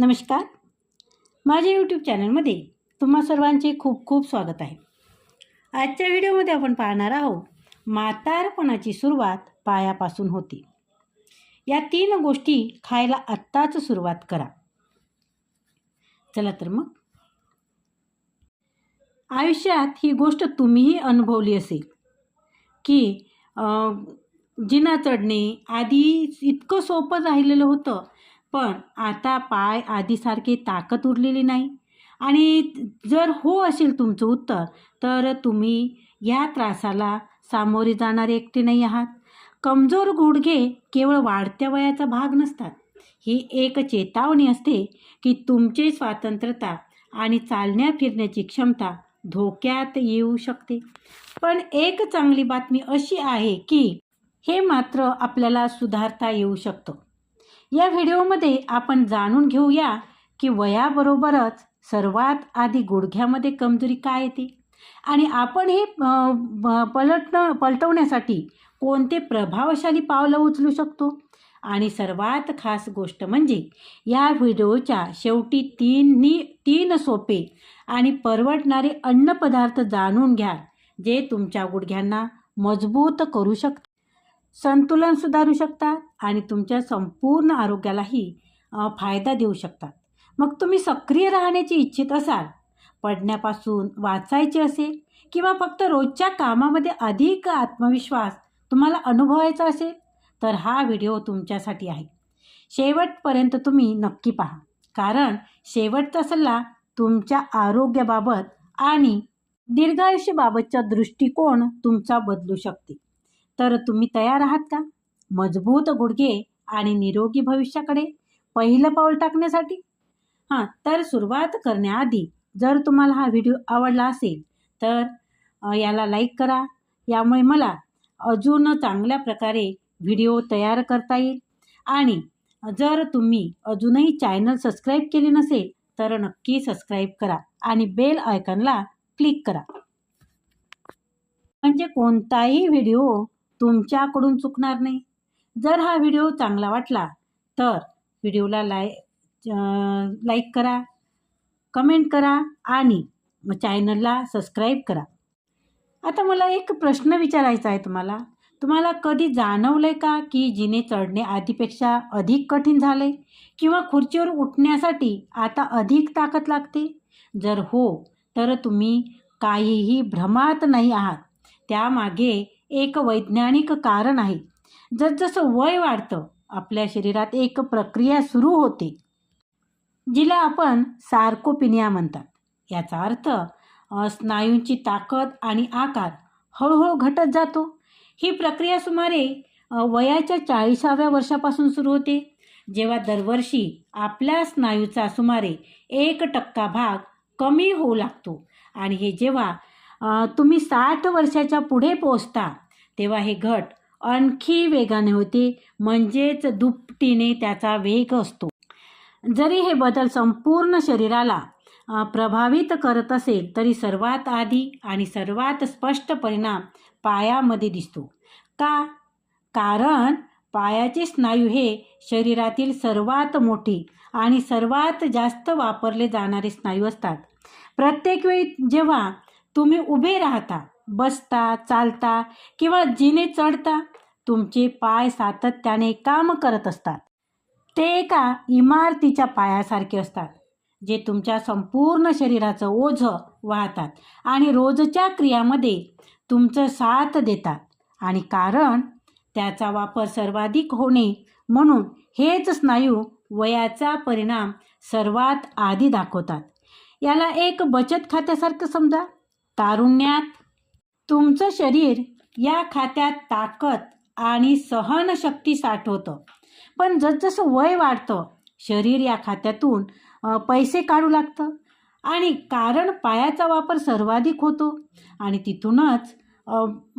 नमस्कार. माझ्या यूट्यूब चॅनलमध्ये तुम्हा सर्वांचे खूप खूप स्वागत आहे. आजच्या व्हिडिओमध्ये आपण पाहणार आहोत म्हातारपणाची सुरुवात पायापासून होते. या तीन गोष्टी खायला आत्ताच सुरुवात करा. चला तर मग. आयुष्यात ही गोष्ट तुम्हीही अनुभवली असेल की जिना चढणे आधी इतकं सोपं राहिलेलं होतं पण आता पाय आधीसारखी ताकद उरलेली नाही. आणि जर हो असेल तुमचं उत्तर तर तुम्ही या त्रासाला सामोरे जाणारे एकटे नाही आहात. कमजोर गुडघे केवळ वाढत्या वयाचा भाग नसतात. ही एक चेतावणी असते की तुमची स्वातंत्र्यता आणि चालण्या फिरण्याची क्षमता धोक्यात येऊ शकते. पण एक चांगली बातमी अशी आहे की हे मात्र आपल्याला सुधारता येऊ शकतं. या व्हिडिओमध्ये आपण जाणून घेऊया की वयाबरोबरच सर्वात आधी गुडघ्यामध्ये कमजोरी काय येते? आणि आपण हे पलटणं पलटवण्यासाठी कोणते प्रभावशाली पावलं उचलू शकतो? आणि सर्वात खास गोष्ट म्हणजे या व्हिडिओच्या शेवटी तीन नी तीन सोपे आणि परवडणारे अन्नपदार्थ जाणून घ्या जे तुमच्या गुडघ्यांना मजबूत करू शकतात संतुलन सुधारू शकतात. आणि तुमच्या संपूर्ण आरोग्यालाही फायदा देऊ शकतात. मग तुम्ही सक्रिय राहण्याची इच्छित असाल पडण्यापासून वाचायचे असेल किंवा फक्त रोजच्या कामामध्ये अधिक आत्मविश्वास तुम्हाला अनुभवायचा असेल तर हा व्हिडिओ तुमच्यासाठी आहे. शेवटपर्यंत तुम्ही नक्की पहा. कारण शेवटचा सल्ला तुमच्या आरोग्याबाबत आणि दीर्घायुष्याबाबतचा दृष्टिकोन तुमचा बदलू शकते. तर तुम्ही तयार आहात का? मजबूत गुडघे आणि निरोगी भविष्याकडे पहिलं पाऊल टाकण्यासाठी? हां तर सुरुवात करण्याआधी जर तुम्हाला हा व्हिडिओ आवडला असेल तर याला लाईक करा. यामुळे मला अजून चांगल्या प्रकारे व्हिडिओ तयार करता येईल. आणि जर तुम्ही अजूनही चॅनल सबस्क्राईब केले नसेल तर नक्की सबस्क्राईब करा आणि बेल आयकनला क्लिक करा. म्हणजे कोणताही व्हिडिओ तुमच्याकडून चुकणार नाही. जर हा व्हिडिओ चांगला वाटला तर व्हिडिओला लाय लाईक करा कमेंट करा आणि चॅनलला सबस्क्राईब करा. आता मला एक प्रश्न विचारायचा आहे तुम्हाला. तुम्हाला कधी जाणवलं आहे का की जिने चढणे आधीपेक्षा अधिक कठीण झाले किंवा खुर्चीवर उठण्यासाठी आता अधिक ताकद लागते? जर हो तर तुम्ही काहीही भ्रमात नाही आहात. त्यामागे एक वैज्ञानिक कारण आहे. जसजसं वय वाढतं आपल्या शरीरात एक प्रक्रिया सुरू होते जिला आपण सार्कोपिनिया म्हणतात. याचा अर्थ स्नायूंची ताकद आणि आकार हळूहळू घटत जातो. ही प्रक्रिया सुमारे वयाच्या चाळीसाव्या वर्षापासून सुरू होते. जेव्हा दरवर्षी आपल्या स्नायूचा सुमारे एक टक्का भाग कमी होऊ लागतो आणि हे जेव्हा तुम्ही साठ वर्षाच्या पुढे पोचता तेव्हा हे घट आणखी वेगाने होते. म्हणजेच दुपटीने त्याचा वेग असतो. जरी हे बदल संपूर्ण शरीराला प्रभावित करत असेल तरी सर्वात आधी आणि सर्वात स्पष्ट परिणाम पायामध्ये दिसतो. का? कारण पायाचे स्नायू हे शरीरातील सर्वात मोठे आणि सर्वात जास्त वापरले जाणारे स्नायू असतात. प्रत्येक वेळी जेव्हा तुम्ही उभे राहता बसता चालता किंवा जिने चढता तुमचे पाय सातत्याने काम करत असतात. ते एका इमारतीच्या पायासारखे असतात जे तुमच्या संपूर्ण शरीराचं ओझं वाहतात आणि रोजच्या क्रियामध्ये तुमचं साथ देतात. आणि कारण त्याचा वापर सर्वाधिक होणे म्हणून हेच स्नायू वयाचा परिणाम सर्वात आधी दाखवतात. याला एक बचत खात्यासारखं समजा. तारुण्यात तुमचं शरीर या खात्यात ताकद आणि सहनशक्ती साठवतं. पण जसजसं वय वाढतं शरीर या खात्यातून पैसे काढू लागतं. आणि कारण पायाचा वापर सर्वाधिक होतो आणि तिथूनच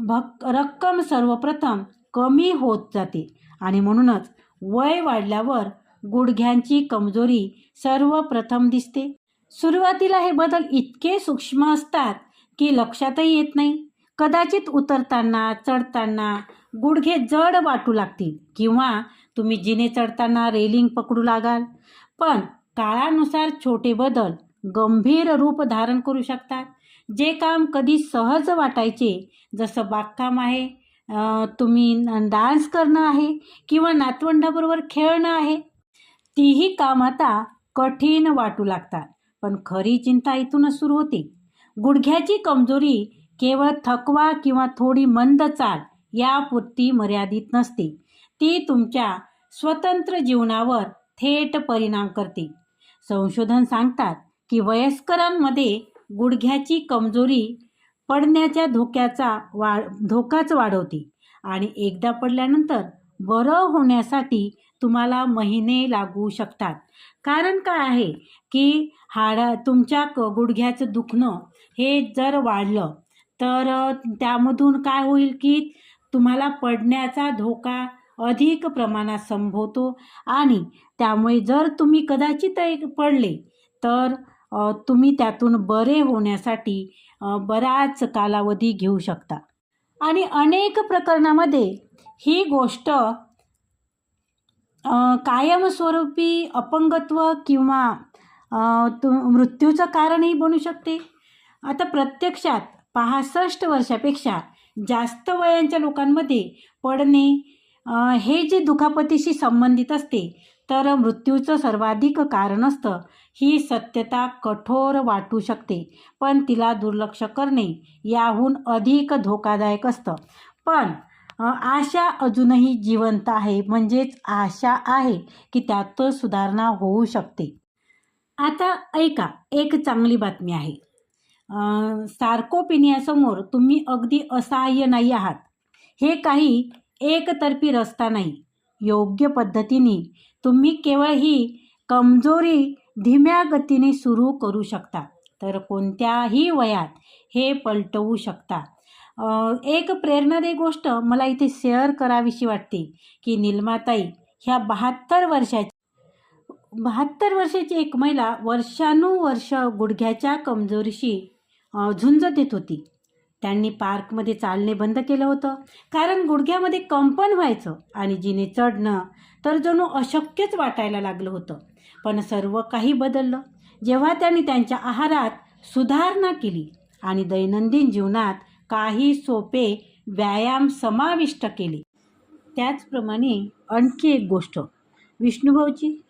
भक् रक्कम सर्वप्रथम कमी होत जाते. आणि म्हणूनच वय वाढल्यावर गुडघ्यांची कमजोरी सर्वप्रथम दिसते. सुरुवातीला हे बदल इतके सूक्ष्म असतात की लक्षातही येत नाही. कदाचित उतरताना चढताना गुडघे जड वाटू लागतील किंवा तुम्ही जिने चढताना रेलिंग पकडू लागाल. पण काळानुसार छोटे बदल गंभीर रूप धारण करू शकतात. जे काम कधी सहज वाटायचे जसं बागकाम आहे तुम्ही डान्स करणं आहे किंवा नातवंडाबरोबर खेळणं आहे तीही काम आता कठीण वाटू लागतात. पण खरी चिंता इथूनच सुरू होते. गुडघ्याची कमजोरी केवळ थकवा किंवा थोडी मंद चाल यापुरती मर्यादित नसते. ती तुमच्या स्वतंत्र जीवनावर थेट परिणाम करते. संशोधन सांगतात की वयस्करांमध्ये गुडघ्याची कमजोरी पडण्याच्या धोक्याचा वा धोकाच वाढवते आणि एकदा पडल्यानंतर बरं होण्यासाठी तुम्हाला महिने लागू शकतात. कारण काय आहे की हाडा तुमच्या क गुडघ्याचं दुखणं हे जर वाढलं तर त्यामधून काय होईल की तुम्हाला पडण्याचा धोका अधिक प्रमाणात संभवतो आणि त्यामुळे जर तुम्ही कदाचित एक पडले तर तुम्ही त्यातून बरे होण्यासाठी बराच कालावधी घेऊ शकता. आणि अनेक प्रकरणामध्ये ही गोष्ट कायमस्वरूपी अपंगत्व किंवा तु मृत्यूचं कारणही बनू शकते. आता प्रत्यक्षात पासष्ट वर्षापेक्षा जास्त वयांच्या लोकांमध्ये पडणे हे जे दुखापतीशी संबंधित असते तर मृत्यूचं सर्वाधिक कारण असतं. ही सत्यता कठोर वाटू शकते पण तिला दुर्लक्ष करणे याहून अधिक धोकादायक असतं. पण आशा अजूनही जिवंत आहे म्हणजेच आशा आहे की त्यात सुधारणा होऊ शकते. आता ऐका एक चांगली बातमी आहे. सार्कोपिनियासमोर तुम्ही अगदी असहाय्य नाही आहात. हे काही एकतर्फी रस्ता नाही. योग्य पद्धतीने तुम्ही केवळ ही कमजोरी धीम्या गतीने सुरू करू शकता तर कोणत्याही वयात हे पलटवू शकता. एक प्रेरणादायी गोष्ट मला इथे शेअर करावीशी वाटते की निलमाताई ह्या बहात्तर वर्षाची बहात्तर वर्षाची एक महिला वर्षानुवर्ष गुडघ्याच्या कमजोरीशी झुंज देत होती. त्यांनी पार्कमध्ये चालणे बंद केलं होतं. कारण गुडघ्यामध्ये कंपन व्हायचं आणि जिने चढणं तर जणू अशक्यच वाटायला लागलं होतं. पण सर्व काही बदललं. जेव्हा त्यांनी त्यांच्या आहारात सुधारणा केली आणि दैनंदिन जीवनात काही सोपे व्यायाम समाविष्ट केले. त्याचप्रमाणे आणखी एक गोष्ट. विष्णुभाऊची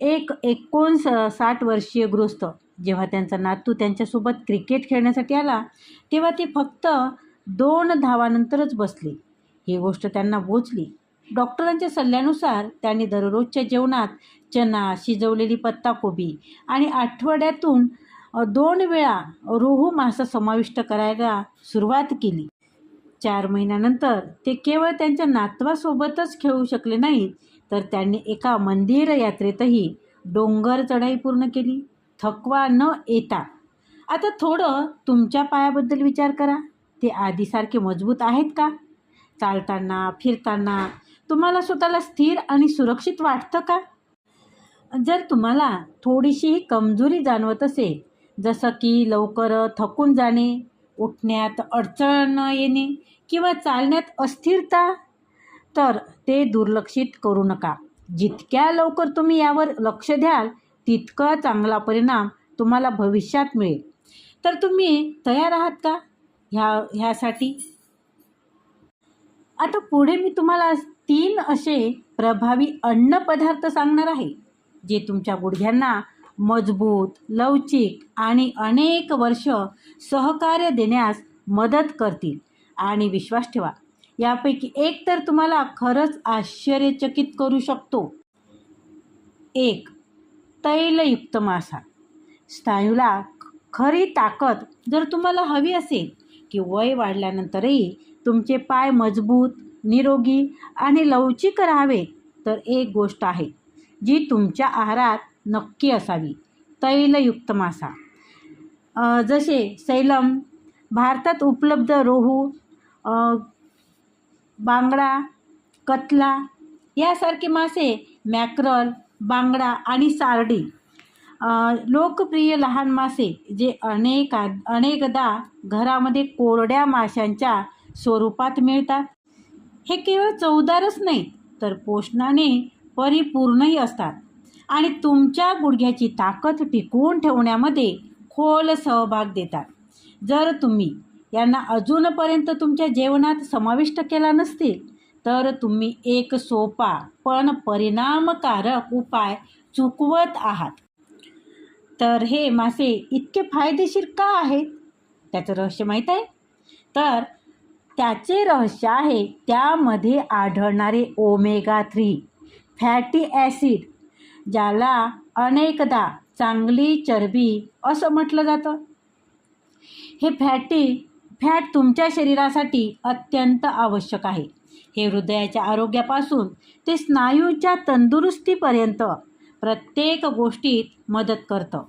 एक एकोणसाठ वर्षीय गृहस्थ जेव्हा त्यांचा नातू त्यांच्यासोबत क्रिकेट खेळण्यासाठी आला तेव्हा ते फक्त दोन धावानंतरच बसले. ही गोष्ट त्यांना बोचली. डॉक्टरांच्या सल्ल्यानुसार त्यांनी दररोजच्या जेवणात चना शिजवलेली पत्ताकोबी आणि आठवड्यातून दोन वेळा रोहू मासा समाविष्ट करायला सुरुवात केली. चार महिन्यानंतर ते केवळ त्यांच्या नातवासोबतच खेळू शकले नाहीत तर त्यांनी एका मंदिर यात्रेतही डोंगर चढाई पूर्ण केली. थकवा न येता. आता थोडं तुमच्या पायाबद्दल विचार करा. ते आधीसारखे मजबूत आहेत का? चालताना फिरताना तुम्हाला स्वतःला स्थिर आणि सुरक्षित वाटतं का? जर तुम्हाला थोडीशी कमजोरी जाणवत असेल जसं की लवकर थकून जाणे उठण्यात अडचण येणे किंवा चालण्यात अस्थिरता तर ते दुर्लक्षित करू नका. जितक्या लवकर तुम्ही यावर लक्ष द्याल तितका चांगला परिणाम तुम्हाला भविष्यात मिळेल. तर तुम्ही तयार आहात का ह्या ह्यासाठी? आता पुढे मी तुम्हाला तीन असे प्रभावी अन्नपदार्थ सांगणार आहे जे तुमच्या गुडघ्यांना मजबूत लवचिक आणि अनेक वर्ष सहकार्य देण्यास मदत करतील. आणि विश्वास ठेवा यापैकी एक तर तुम्हाला खरंच आश्चर्यचकित करू शकतो. एक तैलयुक्त मासा. स्नायूला खरी ताकद जर तुम्हाला हवी असेल की वय वाढल्यानंतरही तुमचे पाय मजबूत निरोगी आणि लवचिक राहावे तर एक गोष्ट आहे जी तुमच्या आहारात नक्की असावी तैलयुक्त मासा. जसे सैलम भारतात उपलब्ध रोहू बांगडा कतला यासारखे मासे मॅक्रल बांगडा आणि सारडी. लोकप्रिय लहान मासे जे अनेक अनेकदा घरामध्ये कोरड्या माशांच्या स्वरूपात मिळतात. हे केवळ चवदारच नाहीत तर पोषणाने परिपूर्णही असतात. आणि तुमच्या गुडघ्याची ताकद टिकवून ठेवण्यामध्ये खोल सहभाग देतात. जर तुम्ही यांना अजूनपर्यंत तुमच्या जेवणात समाविष्ट केला नसतील तर तुम्ही एक सोपा पण परिणामकारक उपाय चुकवत आहात. तर हे मासे इतके फायदेशीर का आहेत? त्याचं रहस्य माहीत आहे? तर त्याचे रहस्य आहे त्यामध्ये आढळणारे ओमेगा थ्री फॅटी ॲसिड ज्याला अनेकदा चांगली चरबी असं म्हटलं जातं. हे फॅटी फॅट तुमच्या शरीरासाठी अत्यंत आवश्यक आहे. हे हृदयाच्या आरोग्यापासून ते स्नायूच्या तंदुरुस्तीपर्यंत प्रत्येक गोष्टीत मदत करतं.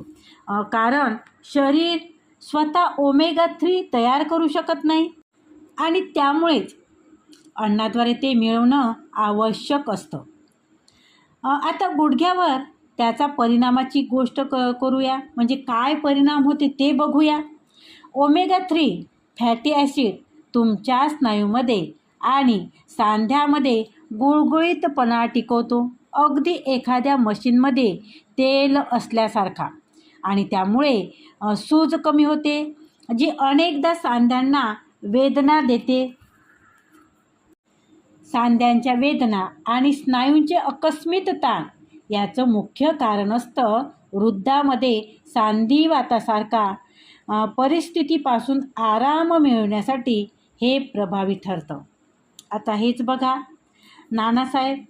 कारण शरीर स्वतः ओमेगा थ्री तयार करू शकत नाही आणि त्यामुळेच अन्नाद्वारे ते मिळवणं आवश्यक असतं. आता गुडघ्यावर त्याचा परिणामाची गोष्ट क करूया. म्हणजे काय परिणाम होते ते बघूया. ओमेगा थ्री फॅटी ॲसिड तुमच्या स्नायूमध्ये आणि सांध्यामध्ये गुळगुळीतपणा टिकवतो. अगदी एखाद्या मशीनमध्ये तेल असल्यासारखा. आणि त्यामुळे सूज कमी होते जी अनेकदा सांध्यांना वेदना देते. सांध्यांच्या वेदना आणि स्नायूंचे आकस्मिक ताण याचं मुख्य कारण असतं वृद्धामध्ये सांधिवातासारखा परिस्थितीपासून आराम मिळवण्यासाठी हे प्रभावी ठरतं. आता हेच बघा. नानासाहेब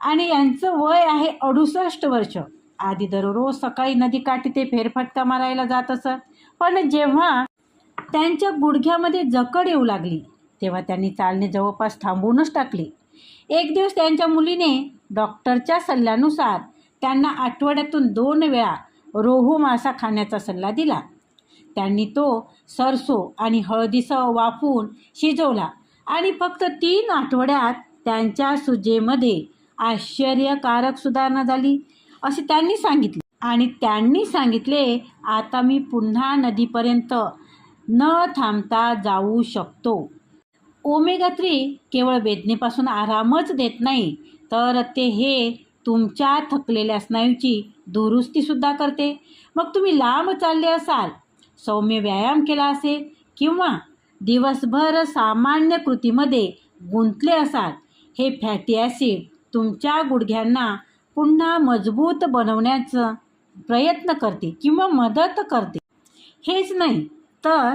आणि यांचं वय आहे अडुसष्ट वर्ष. आधी दररोज सकाळी नदीकाठी ते फेरफटका मारायला जात असत. पण जेव्हा त्यांच्या गुडघ्यामध्ये जकड येऊ लागली तेव्हा त्यांनी चालणे जवळपास थांबवूनच टाकले. एक दिवस त्यांच्या मुलीने डॉक्टरच्या सल्ल्यानुसार त्यांना आठवड्यातून दोन वेळा रोहू मासा खाण्याचा सल्ला दिला. त्यांनी तो सरसो आणि हळदीसह वाफवून शिजवला. आणि फक्त तीन आठवड्यात त्यांच्या सुजेमध्ये आश्चर्यकारक सुधारणा झाली असे त्यांनी सांगितले. आणि त्यांनी सांगितले आता मी पुन्हा नदीपर्यंत न थांबता जाऊ शकतो. ओमेगा थ्री केवळ वेदनेपासून आरामच देत नाही तर ते हे तुमच्या थकलेल्या स्नायूची दुरुस्तीसुद्धा करते. मग तुम्ही लांब चालले असाल सौम्य व्यायाम केला असेल किंवा दिवसभर सामान्य कृतीमध्ये गुंतले असाल. हे फॅटी ॲसिड तुमच्या गुडघ्यांना पुन्हा मजबूत बनवण्याचा प्रयत्न करते किंवा मदत करते. हेच नाही तर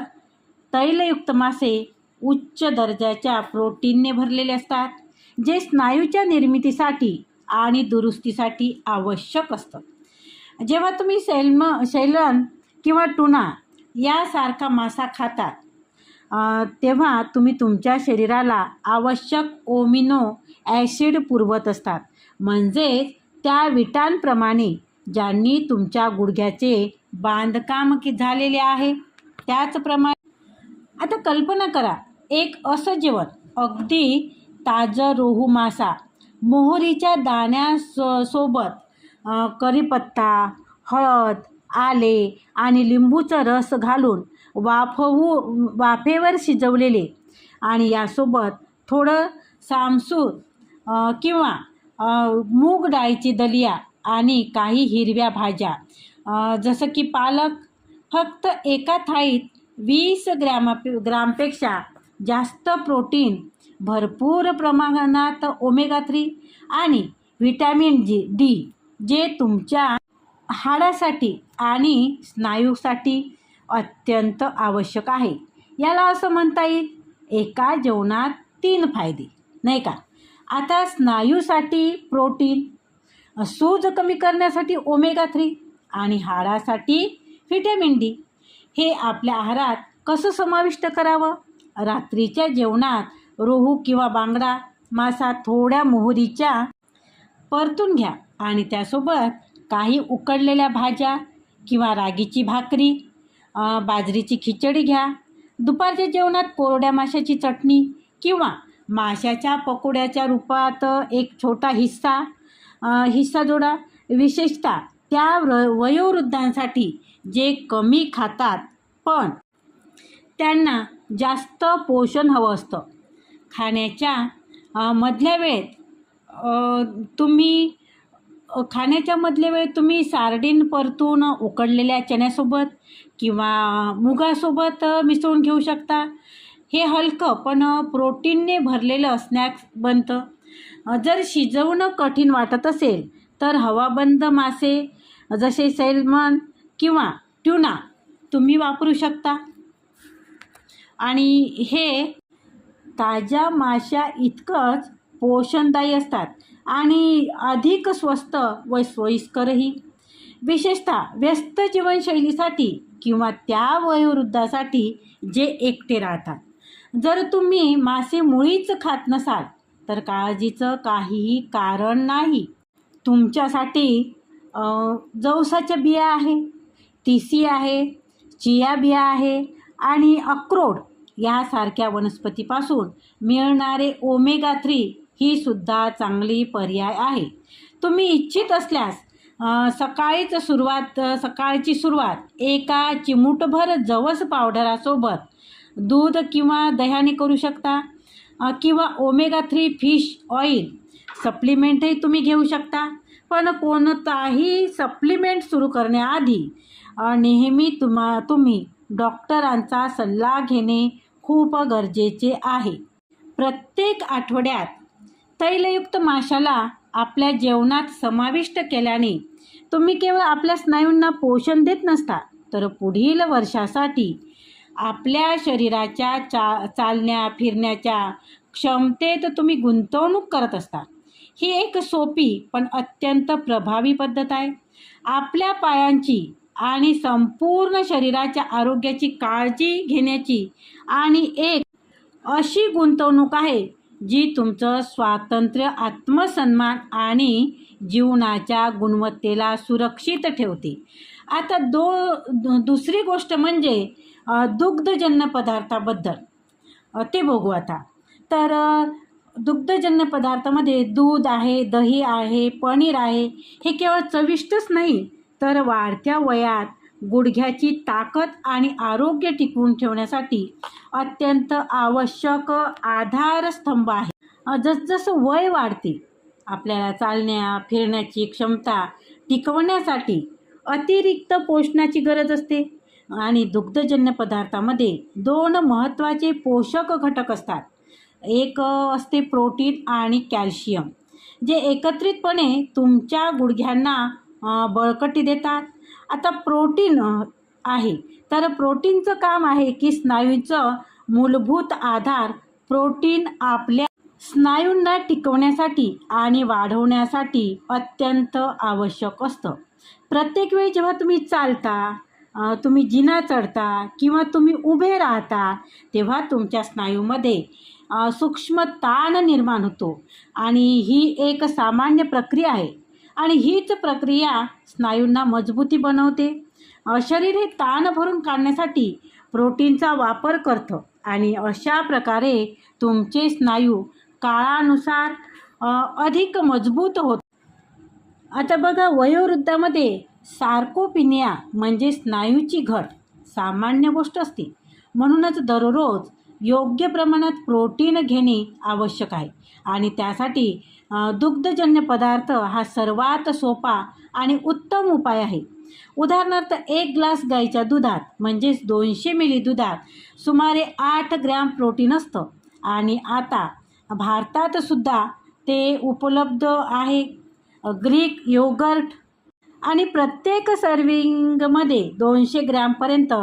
तैलयुक्त मासे उच्च दर्जाच्या प्रोटीनने भरलेले असतात जे स्नायूच्या निर्मितीसाठी आणि दुरुस्तीसाठी आवश्यक असतं. जेव्हा तुम्ही सैलम सैलन किंवा टुना यासारखा मासा खातात तेव्हा तुम्ही तुमच्या शरीराला आवश्यक ओमिनो ॲसिड पुरवत असतात. म्हणजेच त्या विटांप्रमाणे ज्यांनी तुमच्या गुडघ्याचे बांधकाम की झालेले आहे त्याचप्रमाणे आता कल्पना करा एक असं जेवण अगदी ताजं रोहू मासा मोहरीच्या दाण्या सोबत कढीपत्ता हळद आले आणि लिंबूचा रस घालून वाफवू वाफेवर शिजवलेले. आणि यासोबत थोडं सामसूर किंवा मूग डाळीची दलिया आणि काही हिरव्या भाज्या. जसं की पालक फक्त एका थाळीत वीस ग्रॅमा ग्रामपेक्षा जास्त प्रोटीन भरपूर प्रमाणात ओमेगा थ्री आणि व्हिटॅमिन जी डी जे तुमच्या हाडासाठी आणि स्नायूसाठी अत्यंत आवश्यक आहे. याला असं म्हणता येईल एका जेवणात तीन फायदे नाही का? आता स्नायूसाठी प्रोटीन सूज कमी करण्यासाठी ओमेगा थ्री आणि हाडासाठी व्हिटॅमिन डी. हे आपल्या आहारात कसं समाविष्ट करावं? रात्रीच्या जेवणात रोहू किंवा बांगडा मासा थोड्या मोहरीच्या परतून घ्या आणि त्यासोबत काही उकडलेल्या भाज्या किंवा रागीची भाकरी बाजरीची खिचडी घ्या. दुपारच्या जेवणात कोरड्या माशाची चटणी किंवा माशाच्या पकोड्याच्या रूपात एक छोटा हिस्सा हिस्सा जोडा. विशेषतः त्या व्र वयोवृद्धांसाठी जे कमी खातात पण त्यांना जास्त पोषण हवं असतं. खाण्याच्या मधल्या वेळेत तुम्ही खाण्याच्या मधले वेळ तुम्ही सार्डिन परतून उकडलेल्या चण्यासोबत किंवा मुगासोबत मिसळून घेऊ शकता. हे हलकं पण प्रोटीनने भरलेलं स्नॅक्स बनतं. जर शिजवणं कठीण वाटत असेल तर हवाबंद मासे जसे सैलमन किंवा ट्युना तुम्ही वापरू शकता. आणि हे ताज्या माशा इतकंच पोषणदायी असतात. आणि अधिक स्वस्त व सोयीस्करही. विशेषतः व्यस्त जीवनशैलीसाठी किंवा त्या वयोवृद्धासाठी जे एकटे राहतात. जर तुम्ही मासे मुळीच खात नसाल तर काळजीचं काहीही कारण नाही. तुमच्यासाठी जवसाच्या बिया आहे तिसी आहे चिया बिया आहे आणि अक्रोड यासारख्या वनस्पतीपासून मिळणारे ओमेगा थ्री ही सुद्धा चांगली पर्याय आहे. तुम्ही इच्छित असल्यास सकाळीच सुरुवात सकाळची सुरुवात एका चिमूटभर जवस पावडरासोबत दूध किंवा दह्याने करू शकता किंवा ओमेगा थ्री फिश ऑइल सप्लिमेंटही तुम्ही घेऊ शकता. पण कोणताही सप्लिमेंट सुरू करण्याआधी नेहमी तुम्हा तुम्ही डॉक्टरांचा सल्ला घेणे खूप गरजेचे आहे. प्रत्येक आठवड्यात तैलयुक्त माशाला आपल्या जेवणात समाविष्ट केल्याने तुम्ही केवळ आपल्या स्नायूंना पोषण देत नसता तर पुढील वर्षासाठी आपल्या शरीराच्या चा चालण्या फिरण्याच्या क्षमतेत तुम्ही गुंतवणूक करत असता. ही एक सोपी पण अत्यंत प्रभावी पद्धत आहे. आपल्या पायांची आणि संपूर्ण शरीराच्या आरोग्याची काळजी घेण्याची आणि एक अशी गुंतवणूक आहे जी तुमचं स्वातंत्र्य आत्मसन्मान आणि जीवनाच्या गुणवत्तेला सुरक्षित ठेवते. आता दो दु- दुसरी गोष्ट म्हणजे दुग्धजन्य पदार्थाबद्दल. ते बघू आता. तर दुग्धजन्य पदार्थामध्ये दूध आहे दही आहे पनीर आहे हे केवळ चविष्टच नाही तर वाढत्या वयात गुडघ्याची ताकद आणि आरोग्य टिकवून ठेवण्यासाठी अत्यंत आवश्यक आधारस्तंभ आहे. जसजसं वय वाढते आपल्याला चालण्या फिरण्याची क्षमता टिकवण्यासाठी अतिरिक्त पोषणाची गरज असते आणि दुग्धजन्य पदार्थामध्ये दोन महत्त्वाचे पोषक घटक असतात. एक असते प्रोटीन आणि कॅल्शियम जे एकत्रितपणे तुमच्या गुडघ्यांना बळकटी देतात. आता प्रोटीन आहे. तर प्रोटीनचं काम आहे की स्नायूचं मूलभूत आधार प्रोटीन आपल्या स्नायूंना टिकवण्यासाठी आणि वाढवण्यासाठी अत्यंत आवश्यक असतं. प्रत्येक वेळी जेव्हा तुम्ही चालता तुम्ही जिना चढता किंवा तुम्ही उभे राहता तेव्हा तुमच्या स्नायूमध्ये सूक्ष्म ताण निर्माण होतो. आणि ही एक सामान्य प्रक्रिया आहे. आणि हीच प्रक्रिया स्नायूंना मजबूती बनवते. अशरीर हे ताण भरून काढण्यासाठी प्रोटीनचा वापर करतं आणि अशा प्रकारे तुमचे स्नायू काळानुसार अधिक मजबूत होत. आता बघा वयोवृद्धामध्ये सार्कोपिनिया म्हणजे स्नायूची घट सामान्य गोष्ट असते. म्हणूनच दररोज योग्य प्रमाणात प्रोटीन घेणे आवश्यक आहे. आणि त्यासाठी दुग्धजन्य पदार्थ हा सर्वात सोपा आणि उत्तम उपाय आहे. उदाहरणार्थ एक ग्लास गाईच्या दुधात म्हणजेच दोनशे मिली दुधात सुमारे आठ ग्रॅम प्रोटीन असतं. आणि आता भारतात सुद्धा ते उपलब्ध आहे. ग्रीक योगर्ट आणि प्रत्येक सर्विंगमध्ये दोनशे ग्रॅमपर्यंत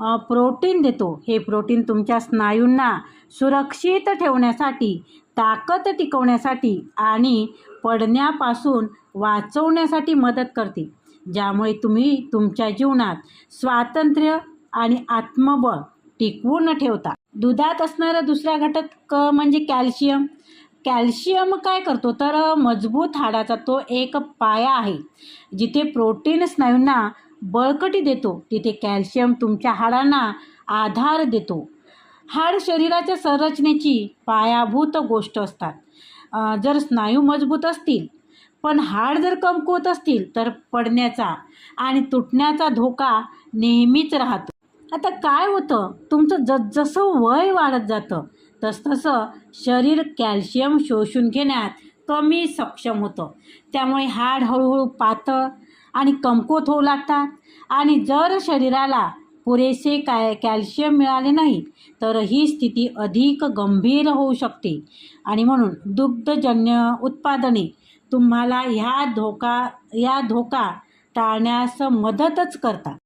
प्रोटीन देतो. हे प्रोटीन तुमच्या स्नायूंना सुरक्षित ठेवण्यासाठी ताकद टिकवण्यासाठी आणि पडण्यापासून वाचवण्यासाठी मदत करते. ज्यामुळे तुम्ही तुमच्या जीवनात स्वातंत्र्य आणि आत्मबळ टिकवून ठेवता. दुधात असणारा दुसरा घटक म्हणजे कॅल्शियम. कॅल्शियम काय करतो? तर मजबूत हाडाचा तो एक पाया आहे जिथे प्रोटीन स्नायूंना बळकटी देतो. तिथे कॅल्शियम तुमच्या हाडांना आधार देतो. हाड शरीराच्या संरचनेची पायाभूत गोष्ट असतात. जर स्नायू मजबूत असतील पण हाड जर कमकुवत असतील तर पडण्याचा आणि तुटण्याचा धोका नेहमीच राहतो. आता काय होतं? तुमचं जसजसं वय वाढत जातं तसतसं शरीर कॅल्शियम शोषून घेण्यात कमी सक्षम होतं. त्यामुळे हाड हळूहळू पातळ आणि कमकुवत होऊ लागतात. आणि जर शरीराला पुरेसे काय कॅल्शियम मिळाले नाही तर ही स्थिती अधिक गंभीर होऊ शकते. आणि म्हणून दुग्धजन्य उत्पादने तुम्हाला ह्या धोका या धोका टाळण्यास मदतच करतात.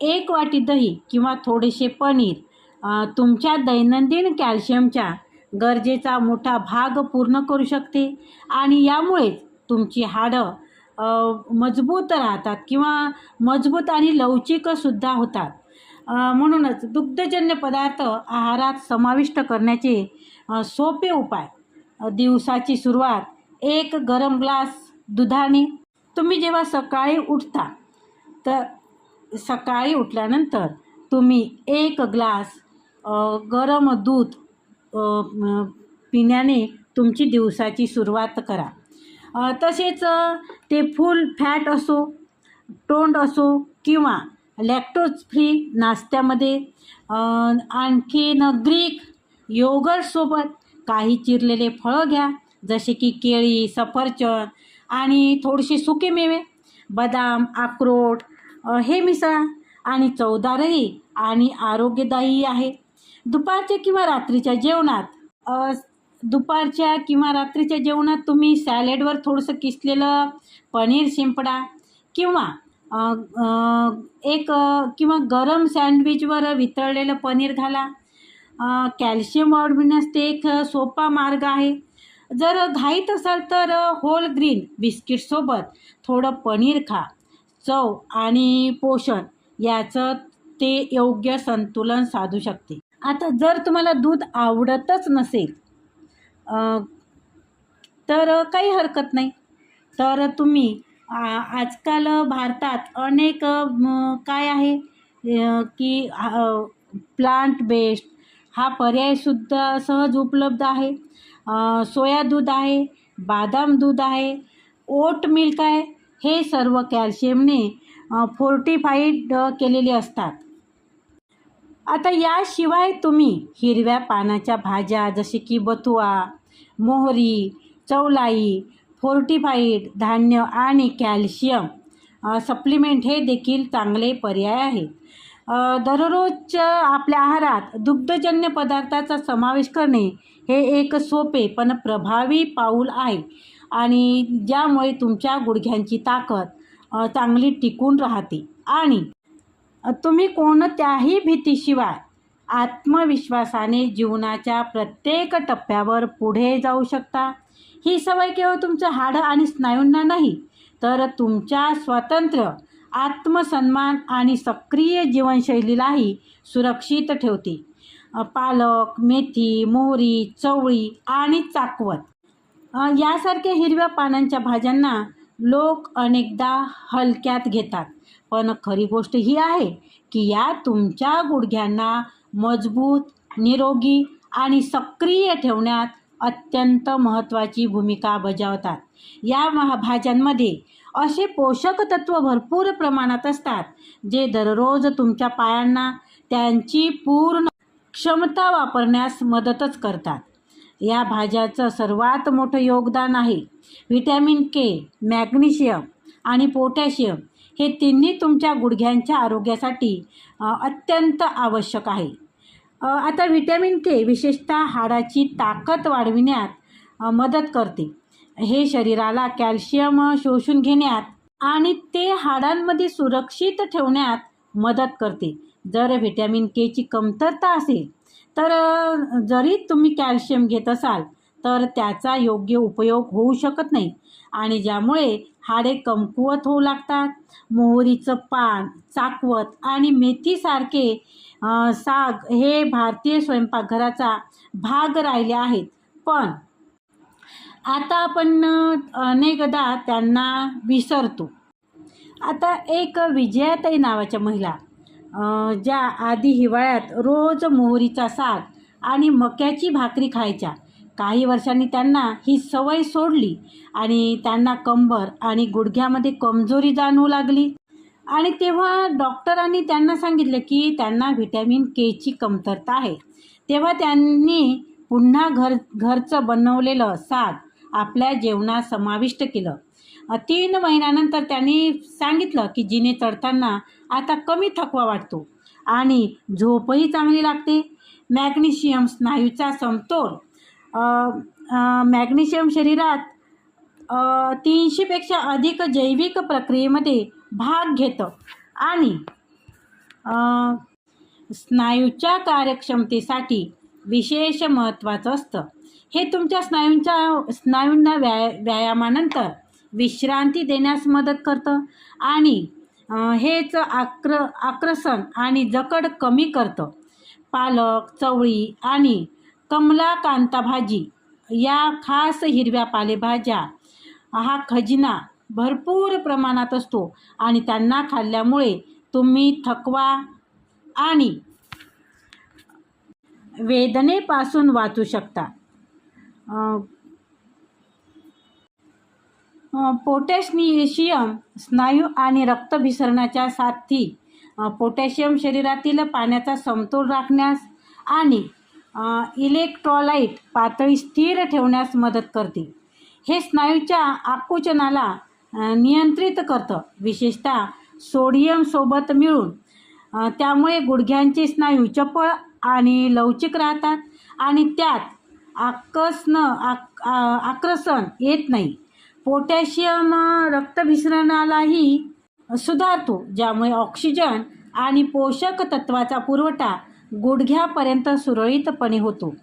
एक वाटी दही किंवा थोडेसे पनीर तुमच्या दैनंदिन कॅल्शियमच्या गरजेचा मोठा भाग पूर्ण करू शकते. आणि यामुळेच तुमची हाडं मजबूत राहतात किंवा मजबूत आणि लवचिकसुद्धा होतात. म्हणूनच दुग्धजन्य पदार्थ आहारात समाविष्ट करण्याचे सोपे उपाय. दिवसाची सुरुवात एक गरम ग्लास दुधाने. तुम्ही जेव्हा सकाळी उठता तर सकाळी उठल्यानंतर तुम्ही एक ग्लास गरम दूध पिण्याने तुमची दिवसाची सुरुवात करा. तसेच ते फुल फॅट असो टोंड असो किंवा लॅक्टोज फ्री नाश्त्यामध्ये आणखीन ग्रीक योगर्टसोबत काही चिरलेले फळं घ्या जसे की केळी सफरचंद आणि थोडेसे सुके मेवे बदाम अक्रोट हे मिसळा आणि चवदारही आणि आरोग्यदायी आहे. दुपारच्या किंवा रात्रीच्या जेवणात दुपारच्या किंवा रात्रीच्या जेवणात तुम्ही सॅलेडवर थोडंसं किसलेलं पनीर शिंपडा किंवा एक किंवा गरम सँडविचवर वितळलेलं पनीर घाला. कॅल्शियम वाढविण्यास ते एक सोपा मार्ग आहे. जर घाईत असाल तर होल ग्रीन बिस्किटसोबत थोडं पनीर खा. चव आणि पोषण याचं ते योग्य संतुलन साधू शकते. आता जर तुम्हाला दूध आवडतच नसेल तर काही हरकत नाही. तर तुम्ही आ- आजकाल भारतात अनेक काय आहे की प्लांट बेस्ड हा पर्यायसुद्धा सहज उपलब्ध आहे. सोया दूध आहे बादाम दूध आहे ओट मिल्क आहे हे सर्व कॅल्शियमने फोर्टिफाईड केलेले असतात. आता याशिवाय तुम्ही हिरव्या पानाच्या भाज्या जसे की बथुआ मोहरी चवलाई फोर्टिफाईड धान्य आणि कॅल्शियम सप्लिमेंट हे देखील चांगले पर्याय आहेत. दररोज दररोजच्या आपल्या आहारात दुग्धजन्य पदार्थाचा समावेश करणे हे एक सोपे पण प्रभावी पाऊल आहे आणि ज्यामुळे तुमच्या गुडघ्यांची ताकद चांगली टिकून राहते. आणि तुम्ही कोणत्याही भीतीशिवाय आत्मविश्वासाने जीवनाच्या प्रत्येक टप्प्यावर पुढे जाऊ शकता. ही सवय केवळ तुमचं हाडं आणि स्नायूंना नाही तर तुमच्या स्वातंत्र्य आत्मसन्मान आणि सक्रिय जीवनशैलीलाही सुरक्षित ठेवते. पालक मेथी मोहरी चवळी आणि चाकवत. यासारख्या हिरव्या पानांच्या भाज्यांना लोक अनेकदा हलक्यात घेतात. पण खरी गोष्ट ही आहे की या तुमच्या गुडघ्यांना मजबूत निरोगी आणि सक्रिय ठेवण्यात अत्यंत महत्त्वाची भूमिका बजावतात. या महा भाज्यांमध्ये असे पोषक तत्व भरपूर प्रमाणात असतात जे दररोज तुमच्या पायांना त्यांची पूर्ण क्षमता वापरण्यास मदतच करतात. या भाज्याचं सर्वात मोठं योगदान आहे व्हिटॅमिन के मॅग्नेशियम आणि पोटॅशियम. हे तिन्ही तुमच्या गुडघ्यांच्या आरोग्यासाठी अत्यंत आवश्यक आहे. आता व्हिटॅमिन के विशेषतः हाडाची ताकद वाढविण्यात मदत करते. हे शरीराला कॅल्शियम शोषून घेण्यात आणि ते हाडांमध्ये सुरक्षित ठेवण्यात मदत करते. जर व्हिटॅमिन केची कमतरता असेल तर जरी तुम्ही कॅल्शियम घेत असाल तर त्याचा योग्य उपयोग होऊ शकत नाही. आणि ज्यामुळे हाडे कमकुवत होऊ लागतात. मोहरीचं पान चाकवत आणि मेथीसारखे साग हे भारतीय स्वयंपाकघराचा भाग राहिले आहेत. पण आता आपण अनेकदा त्यांना विसरतो. आता एक विजयाताई नावाच्या महिला ज्या आधी हिवाळ्यात रोज मोहरीचा साग आणि मक्याची भाकरी खायच्या काही वर्षांनी त्यांना ही सवय सोडली आणि त्यांना कंबर आणि गुडघ्यामध्ये कमजोरी जाणवू लागली. आणि तेव्हा डॉक्टरांनी त्यांना सांगितलं की त्यांना व्हिटॅमिन केची कमतरता आहे. तेव्हा त्यांनी पुन्हा घर घरचं बनवलेलं साग आपल्या जेवणात समाविष्ट केलं. तीन महिन्यानंतर त्यांनी सांगितलं की जिने चढताना आता कमी थकवा वाटतो आणि झोपही चांगली लागते. मॅग्नेशियम स्नायूचा समतोल मॅग्नेशियम शरीरात तीनशेपेक्षा अधिक जैविक प्रक्रियेमध्ये भाग घेतं. आणि स्नायूच्या कार्यक्षमतेसाठी विशेष महत्त्वाचं असतं. हे तुमच्या स्नायूंच्या स्नायूंना व्याया व्यायामानंतर विश्रांती देण्यास मदत करतं. आणि हेच आक्र आक्रसन आणि जकड कमी करतं. पालक चवळी आणि कमला कांता भाजी या खास हिरव्या पालेभाज्या. हा खजिना भरपूर प्रमाणात असतो आणि त्यांना खाल्ल्यामुळे तुम्ही थकवा आणि वेदनेपासून वाचू शकता. अ, पोटॅशियम स्नायू आणि रक्तभिसरणाच्या साथी पोटॅशियम शरीरातील पाण्याचा समतोल राखण्यास आणि इलेक्ट्रॉलाइट पातळी स्थिर ठेवण्यास मदत करते. हे स्नायूच्या आकुचनाला नियंत्रित करतं. विशेषतः सोडियमसोबत मिळून. त्यामुळे गुडघ्यांचे स्नायू चपळ आणि लवचिक राहतात आणि त्यात आकसन आक आकर्षण येत नाही. पोटॅशियम रक्तभिसरणालाही सुधारतो ज्यामुळे ऑक्सिजन आणि पोषक तत्वाचा पुरवठा गुडघ्यापर्यंत सुरळीतपणे होतो.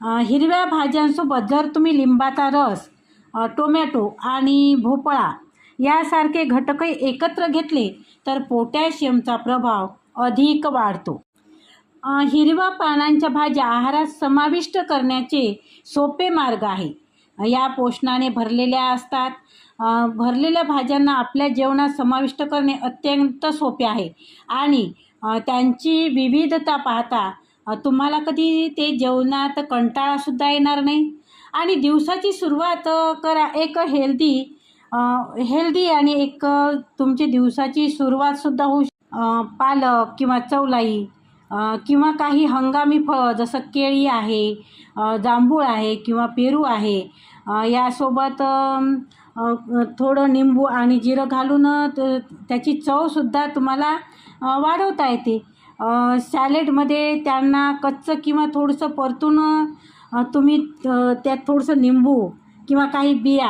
हिरव्या भाज्यांसोबत जर तुम्ही लिंबाचा रस टोमॅटो आणि भोपळा यासारखे घटकही एकत्र घेतले तर पोटॅशियमचा प्रभाव अधिक वाढतो. हिरव्या पानांच्या भाज्या आहारात समाविष्ट करण्याचे सोपे मार्ग आहे. या पोषणाने भरलेल्या असतात. भरलेल्या भाज्यांना आपल्या जेवणात समाविष्ट करणे अत्यंत सोपे आहे आणि त्यांची विविधता पाहता तुम्हाला कधी ते जेवणात कंटाळासुद्धा येणार नाही? आणि दिवसाची सुरुवात करा एक हेल्दी हेल्दी आणि एक तुमची दिवसाची सुरुवातसुद्धा होऊ श- पालक किंवा चवलाई किंवा काही हंगामी फळं जसं केळी आहे जांभूळ आहे किंवा पेरू आहे यासोबत थोडं निंबू आणि जिरं घालून त्याची चवसुद्धा तुम्हाला वाढवता येते. सॅलेडमध्ये त्यांना कच्चं किंवा थोडंसं परतून तुम्ही त्यात थोडंसं निंबू किंवा काही बिया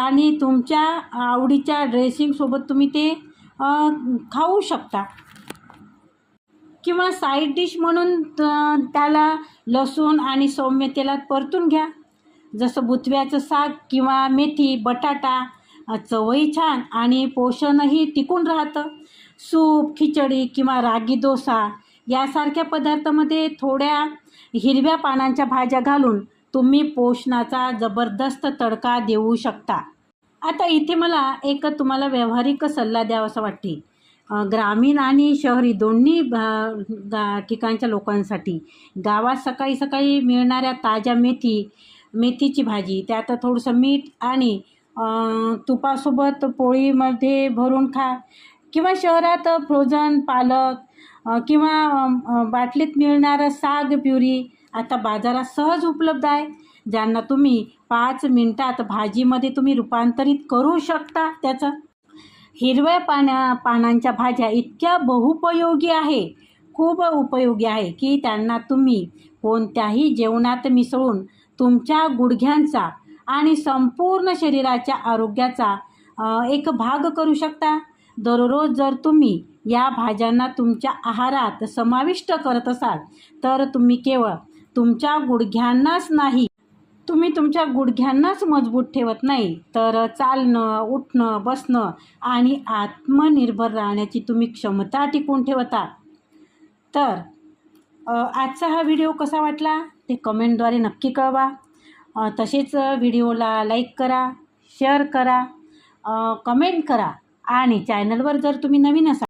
आणि तुमच्या आवडीच्या ड्रेसिंगसोबत तुम्ही ते खाऊ शकता. किंवा साईड डिश म्हणून त्याला लसूण आणि सौम्य तेलात परतून घ्या. जसं बुथव्याचं साग किंवा मेथी बटाटा चवही छान आणि पोषणही टिकून राहतं. सूप खिचडी किंवा रागी डोसा यासारख्या पदार्थामध्ये थोड्या हिरव्या पानांच्या भाज्या घालून तुम्ही पोषणाचा जबरदस्त तडका देऊ शकता. आता इथे मला एक तुम्हाला व्यावहारिक सल्ला द्यावासा वाटते. ग्रामीण आणि शहरी दोन्ही गा ठिकाणच्या लोकांसाठी गावात सकाळी सकाळी मिळणाऱ्या ताज्या मेथी मेथीची भाजी त्यात थोडंसं मीठ आणि तुपासोबत पोळीमध्ये भरून खा. किंवा शहरात फ्रोझन पालक किंवा बाटलीत मिळणारं साग प्युरी आता बाजारात सहज उपलब्ध आहे. ज्यांना तुम्ही पाच मिनटात भाजीमध्ये तुम्ही रूपांतरित करू शकता त्याचं. हिरव्या पाण्या पानांच्या भाज्या इतक्या बहुपयोगी आहे खूप उपयोगी आहे की त्यांना तुम्ही कोणत्याही जेवणात मिसळून तुमच्या गुडघ्यांचा आणि संपूर्ण शरीराच्या आरोग्याचा एक भाग करू शकता. दररोज जर तुम्ही या भाज्यांना तुमच्या आहारात समाविष्ट करत असाल तर तुम्ही केवळ तुमच्या गुडघ्यांनाच नाही तुम्ही तुमच्या गुडघ्यांनाच मजबूत ठेवत नाही. तर चालणं उठणं बसणं आणि आत्मनिर्भर राहण्याची तुम्ही क्षमता टिकून ठेवता. तर आजचा हा व्हिडिओ कसा वाटला ते कमेंटद्वारे नक्की कळवा. तसेच व्हिडिओला लाईक करा शेअर करा कमेंट करा. आणि चॅनलवर जर तुम्ही नवीन असाल